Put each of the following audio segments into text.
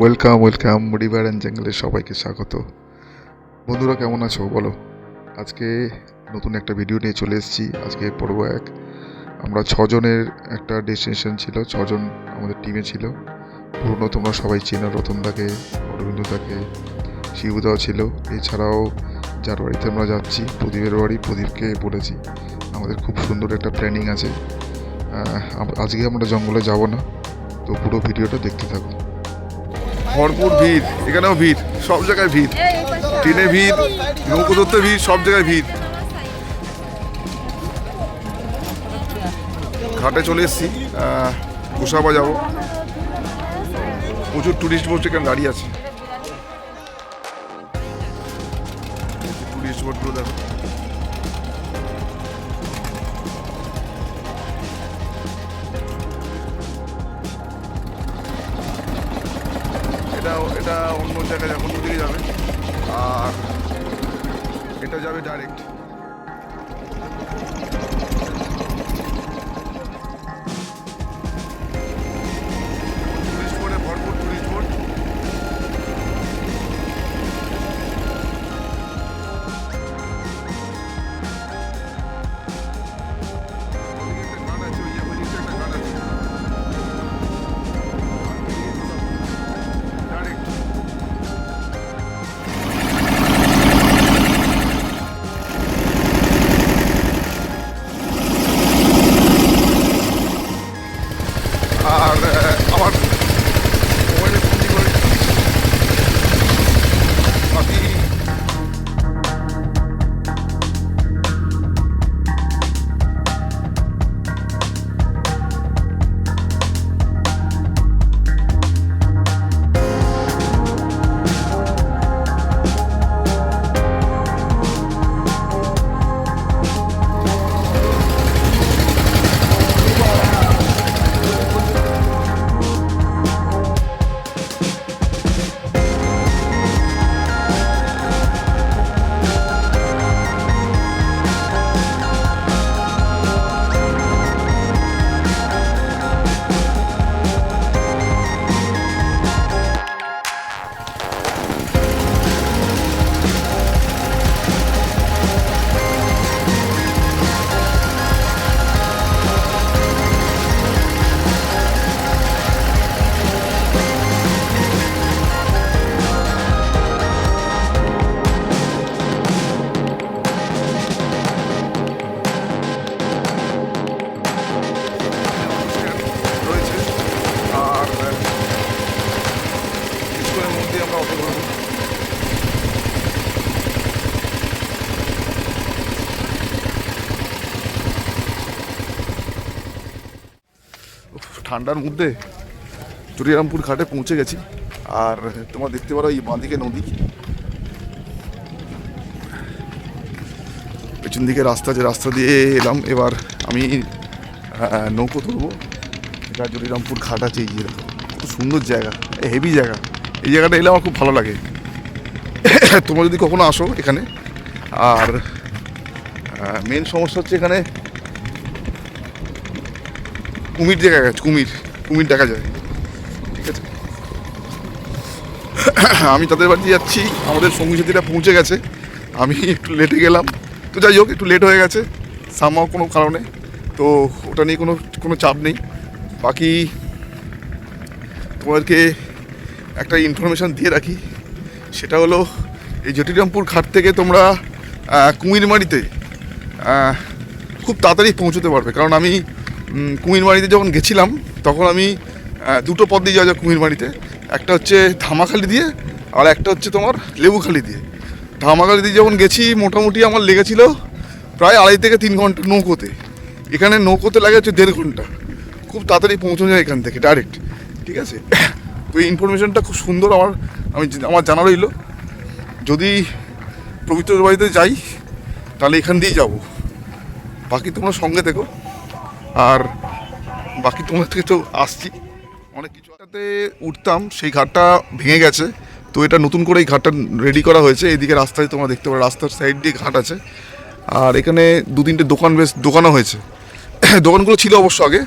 Welcome welcome river and জঙ্গলের সবাইকে স্বাগত। বন্ধুরা, কেমন আছো? বলো। আজকে নতুন একটা ভিডিও নিয়ে চলে এসেছি। আজকে পর্ব এক, আমরা ছজনের একটা ডেস্টিনেশন ছিল। ছজন আমাদের টিমে ছিল। পুরনো তোমরা সবাই চেনো রতনদাকে অরবিন্দদাকে শিবুদাও ছিল। এছাড়াও যার বাড়িতে আমরা যাচ্ছি, প্রদীপের বাড়ি, প্রদীপকে বলেছি। আমাদের খুব সুন্দর একটা প্ল্যানিং আছে। আজকে আমরা জঙ্গলে যাব না। তো পুরো ভিডিওটা দেখতে থাকো। ভরপুর ভিড়, এখানেও ভিড়, সব জায়গায় ভিড়। ট্রেনে ভিড়, নৌকো ধরতে ভিড়, সব জায়গায় ভিড়। ঘাটে চলে এসেছি গোসাবা যাব। প্রচুর টুরিস্ট বোট এখানে দাঁড়িয়ে আছে। টুরিস্ট দেখো। এটা অন্য জায়গায় অন্য দিকে যাবে আর এটা যাবে ডাইরেক্ট ঠান্ডার মধ্যে চুরিরামপুর ঘাটে পৌঁছে গেছি। আর তোমরা দেখতে পারো এই বাঁদিকে নদী। পেছন দিকে রাস্তা, যে রাস্তা দিয়ে এলাম, এবার আমি নৌকো ধরবো এটা জরিরামপুর ঘাট আছে, এই কত সুন্দর জায়গা হেভি জায়গা। এই জায়গাটা এলে আমার খুব ভালো লাগে। তোমরা যদি কখনো আসো এখানে, আর মেন সমস্যা হচ্ছে এখানে কুমির দেখা গেছে, কুমির কুমির দেখা যায়। ঠিক আছে? আমি তাদের বাড়িতে যাচ্ছি, আমাদের সঙ্গী সাথীরা পৌঁছে গেছে। আমি একটু লেটে গেলাম। তো যাই হোক, একটু লেট হয়ে গেছে সামাও কোনো কারণে। তো ওটা নিয়ে কোনো কোনো চাপ নেই। বাকি তোমাদেরকে একটা ইনফরমেশান দিয়ে রাখি। সেটা হলো, এই জটিরামপুর ঘাট থেকে তোমরা কুমিরমারিতে খুব তাড়াতাড়ি পৌঁছতে পারবে। কারণ আমি উম, কুমিরমারিতে যখন গেছিলাম তখন আমি দুটো পথ দিয়ে যাওয়া যায় কুমিরমারিতে একটা হচ্ছে ধামাখালি দিয়ে আর একটা হচ্ছে তোমার লেবুখালি দিয়ে। ধামাখালি দিয়ে যখন গেছি মোটামুটি আমার লেগেছিল প্রায় আড়াই থেকে তিন ঘণ্টা নৌকোতে। এখানে নৌকোতে লাগে হচ্ছে দেড় ঘণ্টা। খুব তাড়াতাড়ি পৌঁছানো যায় এখান থেকে ডাইরেক্ট ঠিক আছে? তো এই ইনফরমেশনটা খুব সুন্দর আমার আমি আমার জানা রইল। যদি পবিত্র বাড়িতে যাই তাহলে এখান দিয়েই যাব। বাকি তোমরা সঙ্গে থেকো। আর বাকি তোমার থেকে তো আসছি। অনেক কিছু একটাতে উঠতাম, সেই ঘাটটা ভেঙে গেছে। তো এটা নতুন করে এই ঘাটটা রেডি করা হয়েছে। এদিকে রাস্তায় তোমরা দেখতে পারো, রাস্তার সাইড দিয়ে ঘাট আছে। আর এখানে দু তিনটে দোকান বেশ দোকানও হয়েছে। দোকানগুলো ছিল অবশ্য আগে।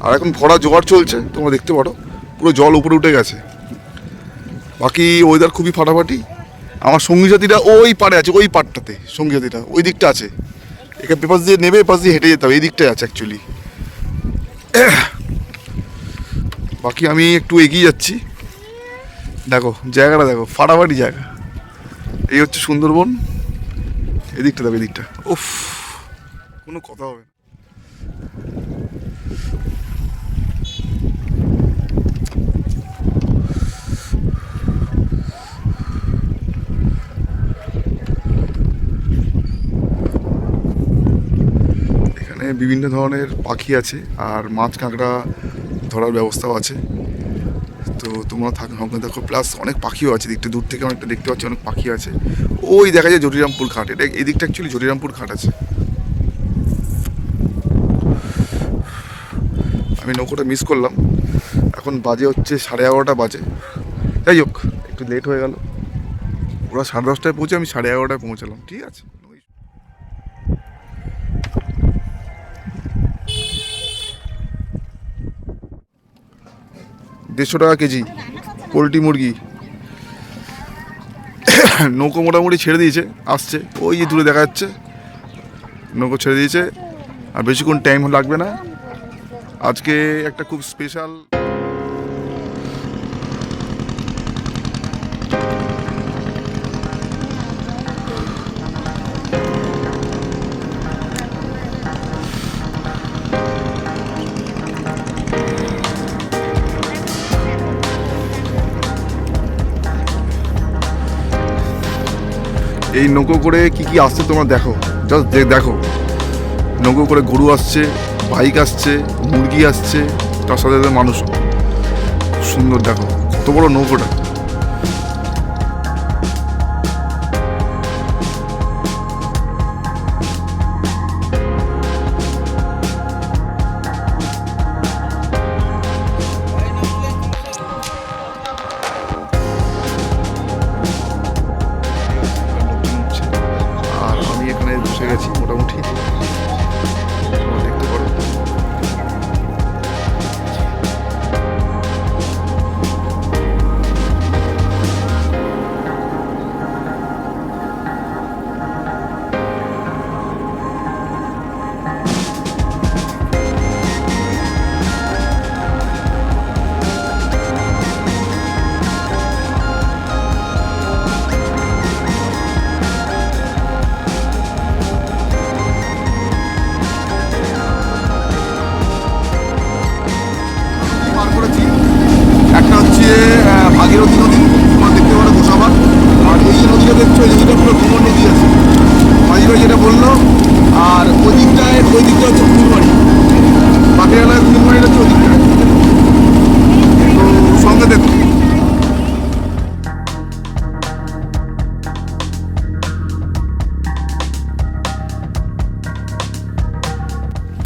আর এখন ভরা জোগাড় চলছে, তোমরা দেখতে পারো। পুরো জল উপরে উঠে গেছে। বাকি ওয়েদার খুবই ফাটাফাটি। আমার সঙ্গী সাথীরা ওই পারে আছে, ওই পারটাতে সঙ্গী সাথীরা ওই দিকটা আছে। এখানে পেপার দিয়ে নেবে পাশ দিয়ে হেঁটে যেতে হবে, এই দিকটায় আছে অ্যাকচুয়ালি বাকি আমি একটু এগিয়ে যাচ্ছি। দেখো, জায়গাটা দেখো, ফাটাফাটি জায়গা। এই হচ্ছে সুন্দরবন। এদিকটা দেখো, এদিকটা। উফ, কোনো কথা হবে না এখানে বিভিন্ন ধরনের পাখি আছে আর মাছ কাঁকড়া ধরার ব্যবস্থাও আছে। তো তোমরা থাক ওখানে দেখো প্লাস অনেক পাখিও আছে দিকটা দূর থেকে অনেকটা দেখতে পাচ্ছি, অনেক পাখি আছে। ওই দেখা যায় জটিরামপুর ঘাট, এটা এই দিকটা অ্যাকচুয়ালি জটিরামপুর ঘাট আছে। আমি নৌকোটা মিস করলাম। এখন বাজে হচ্ছে সাড়ে এগারোটা বাজে। যাই হোক, একটু লেট হয়ে গেল। ওরা সাড়ে দশটায় পৌঁছে, আমি সাড়ে এগারোটায় পৌঁছালাম, ঠিক আছে? দেড়শো টাকা কেজি পোলট্রি মুরগি। নৌকো মোটামুটি ছেড়ে দিয়েছে, আসছে। ওই যে দূরে দেখা যাচ্ছে। নৌকো ছেড়ে দিয়েছে। আর বেশিক্ষণ টাইম লাগবে না। আজকে একটা খুব স্পেশাল এই নৌকো করে কি কি আসছে তোমরা দেখো। জাস্ট দেখো। নৌকো করে গরু আসছে, বাইক আসছে, মুরগি আসছে, তার সাথে সাথে মানুষ। সুন্দর দেখো। কত বড় নৌকোটা।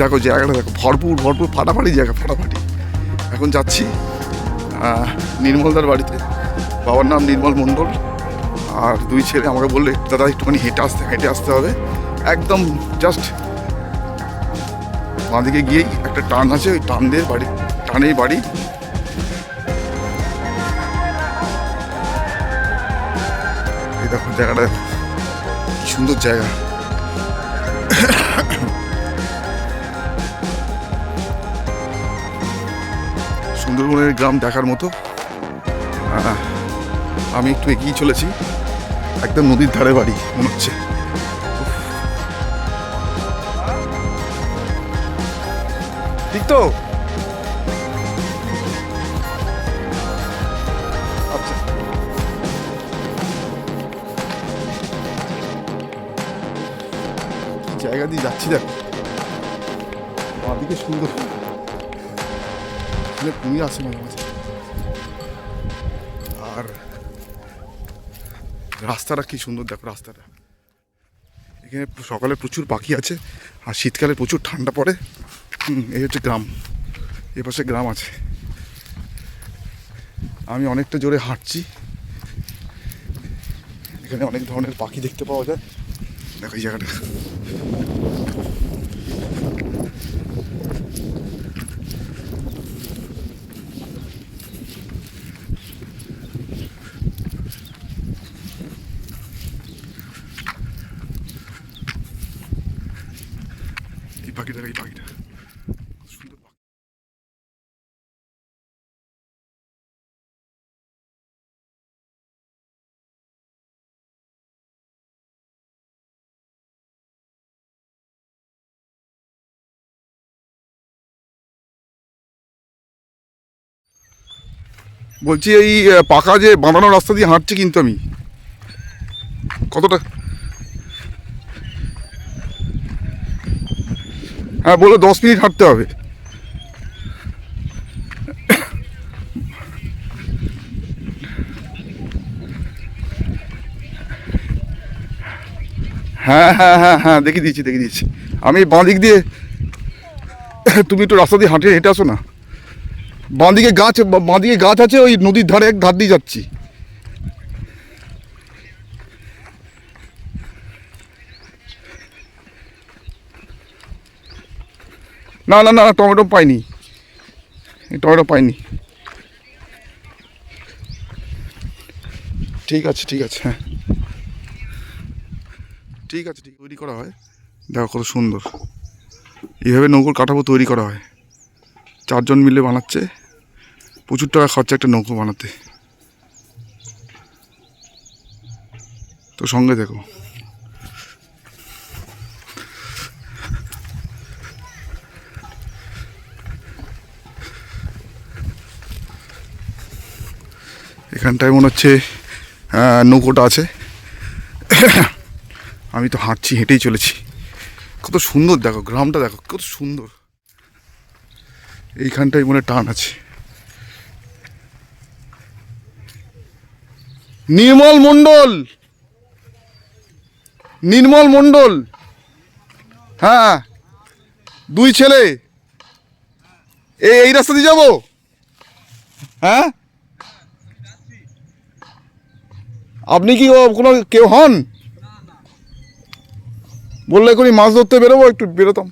দেখো জায়গাটা দেখো, ভরপুর ভরপুর ফাটাফাটি জায়গা, ফাটাফাটি। এখন যাচ্ছি নির্মলদার বাড়িতে। বাবার নাম নির্মল মণ্ডল। আর দুই ছেলে আমাকে বললে, দাদা, একটুখানি হেঁটে আসতে হেঁটে আসতে হবে। একদম জাস্ট বাঁদিকে গিয়েই একটা টান আছে, ওই টান দিয়ে বাড়ি, টানেই বাড়ি। দেখো জায়গাটা সুন্দর জায়গা। সুন্দরবনের গ্রাম দেখার মতো। আমি একটু এগিয়ে চলেছি। একদম নদীর ধারে বাড়ি, মনে হচ্ছে। ঠিক তো। আচ্ছা। জায়গা দিয়ে যাচ্ছি দেখো। আমার সুন্দর। এখানে কুমির আসে মাঝে মাঝে। আর রাস্তাটা কি সুন্দর, দেখো রাস্তাটা। এখানে সকালে প্রচুর পাখি আছে, আর শীতকালে প্রচুর ঠান্ডা পড়ে। এই হচ্ছে গ্রাম। এ পাশে গ্রাম আছে। আমি অনেকটা জোরে হাঁটছি। এখানে অনেক ধরনের পাখি দেখতে পাওয়া যায়। দেখো এই জায়গাটা। এই পাখিটা এই পাখিটা। বলছি, এই পাকা যে বাঁধানো রাস্তা দিয়ে হাঁটছি কিন্তু আমি কতটা হ্যাঁ বলো দশ মিনিট হাঁটতে হবে। হ্যাঁ হ্যাঁ হ্যাঁ হ্যাঁ দেখে দিচ্ছি দেখে দিচ্ছি। আমি বাঁ দিক দিয়ে তুমি একটু রাস্তা দিয়ে হাঁটে হেঁটে আসো না। বাঁ দিকে গাছ বা- বাঁ দিকে গাছ আছে, ওই নদীর ধারে এক ধার দিয়ে যাচ্ছি। না না না টমেটো পাইনি। টমেটো পাইনি। ঠিক আছে ঠিক আছে হ্যাঁ। ঠিক আছে, ঠিক, তৈরি করা হয়। দেখো কত সুন্দর। এইভাবে নৌকোর কাঠামো তৈরি করা হয়। চারজন মিলে বানাচ্ছে। প্রচুর টাকা খরচা একটা নৌকো বানাতে। তো সঙ্গে দেখো। এখানটায় মনে হচ্ছে নৌকোটা আছে। আমি তো হাঁটছি, হেঁটেই চলেছি। কত সুন্দর দেখো, গ্রামটা দেখো, কত সুন্দর। এইখানটায় মনে টান আছে। নির্মল মণ্ডল! নির্মল মণ্ডল! হ্যাঁ দুই ছেলে। এই রাস্তা দিয়ে যাব? হ্যাঁ? আপনি কি কোনো কেউ হন? বললে করি মাছ ধরতে বেরোবো একটু বেরোতাম।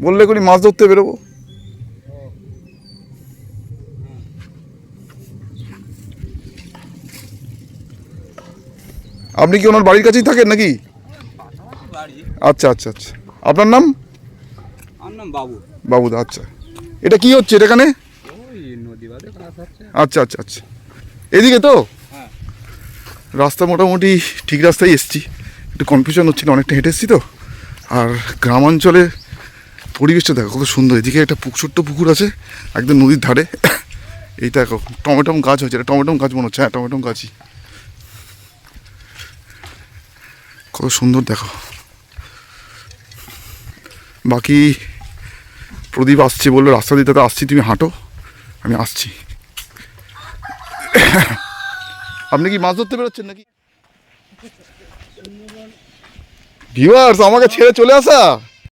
বললে করি মাছ ধরতে বেরোবো। আপনি কি ওনার বাড়ির কাছেই থাকেন নাকি? আচ্ছা আচ্ছা আচ্ছা। আপনার নাম? বাবু। বাবুদা আচ্ছা। এটা কি হচ্ছে এটা এখানে আচ্ছা আচ্ছা আচ্ছা। এদিকে তো। রাস্তা মোটামুটি ঠিক রাস্তায় এসছি। একটু কনফিউশন হচ্ছিল অনেকটা হেঁটে এসছি তো। আর গ্রামাঞ্চলে পরিবেশটা দেখো, কত সুন্দর। এদিকে একটা ছোট্ট পুকুর আছে, একদম নদীর ধারে। এই দেখো, টমেটম গাছ হয়েছে, এটা টমেটম গাছ মনে হচ্ছে হ্যাঁ টমেটম গাছই। কত সুন্দর দেখো। বাকি প্রদীপ আসছে বলল, রাস্তা দিতে আসছি, তুমি হাঁটো, আমি আসছি। আপনি কি মাছ ধরতে বেরোচ্ছেন নাকি? ভিউয়ার্স আমাকে ছেড়ে চলে আসা।